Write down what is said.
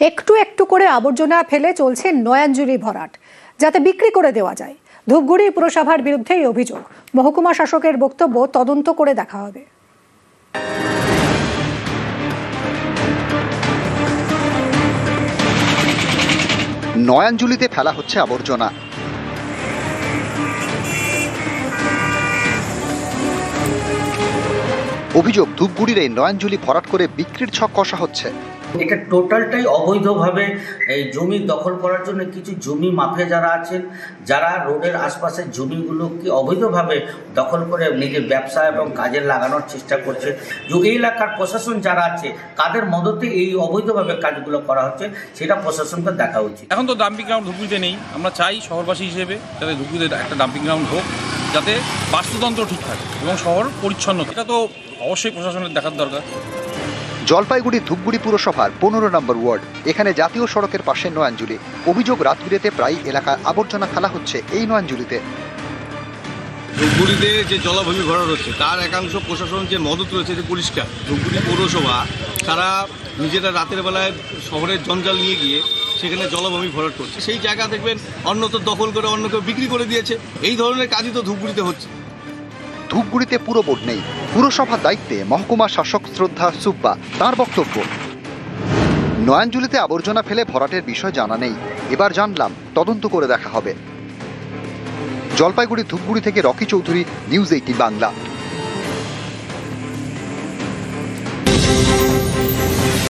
একটু একটু করে আবর্জনা ফেলে চলছে নয়াঞ্জলি ভরাট, যাতে বিক্রি করে দেওয়া যায়। ধূপগুড়ি পুরসভার বিরুদ্ধে এই অভিযোগ। মহকুমা শাসকের বক্তব্য তদন্ত করে দেখা হবে। নয়াঞ্জলিতে ফেলা হচ্ছে আবর্জনা। অভিযোগ, ধূপগুড়ির এই নয়াঞ্জলি ভরাট করে বিক্রির ছক কষা হচ্ছে। এটা টোটালটাই অবৈধভাবে, এই জমি দখল করার জন্য কিছু জমি মাফিয়া যারা আছেন, যারা রোডের আশপাশের জমিগুলোকে অবৈধভাবে দখল করে নিজের ব্যবসা এবং কাজে লাগানোর চেষ্টা করছে। যে এই এলাকার প্রশাসন যারা আছে, কাদের মদতে এই অবৈধভাবে কাজগুলো করা হচ্ছে, সেটা প্রশাসনকে দেখা উচিত। এখন তো ডাম্পিং গ্রাউন্ড ধুপগুড়িতে নেই। আমরা চাই শহরবাসী হিসেবে যাতে ধুপগুড়িতে একটা ডাম্পিং গ্রাউন্ড হোক, যাতে বাস্তুতন্ত্র ঠিক থাকে এবং শহর পরিচ্ছন্ন। এটা তো অবশ্যই প্রশাসনের দেখার দরকার। জলপাইগুড়ি ধূপগুড়ি পুরসভার পনেরো নম্বর ওয়ার্ড। এখানে জাতীয় সড়কের পাশে নয়াঞ্জলি। অভিযোগ রাতবিরেতে প্রায় এলাকায় আবর্জনা ফেলা হচ্ছে এই নয়াঞ্জলিতে। ধূপগুড়িতে যে জলাভূমি ভরা রয়েছে, তার একাংশ প্রশাসন যে মদত রয়েছে যে পরিষ্কার ধূপগুড়ি পৌরসভা তারা নিজেরা রাতের বেলায় শহরের জঞ্জাল নিয়ে গিয়ে সেখানে জলাভূমি ভরাট করছে। সেই জায়গা দেখবেন অন্যত্র দখল করে, অন্য কেউ বিক্রি করে দিয়েছে। এই ধরনের কাজই তো ধূপগুড়িতে হচ্ছে। ধূপগুড়িতে পুরো বোর্ড নেই। পুরসভার দায়িত্বে মহকুমা শাসক শ্রদ্ধা সুব্বা, তার বক্তব্য। নয়াঞ্জলিতে আবর্জনা ফেলে ভরাটের বিষয় জানা নেই। এবার জানলাম, তদন্ত করে দেখা হবে। জলপাইগুড়ি ধূপগুড়ি থেকে Rocky Chowdhury, news eighteen Bangla.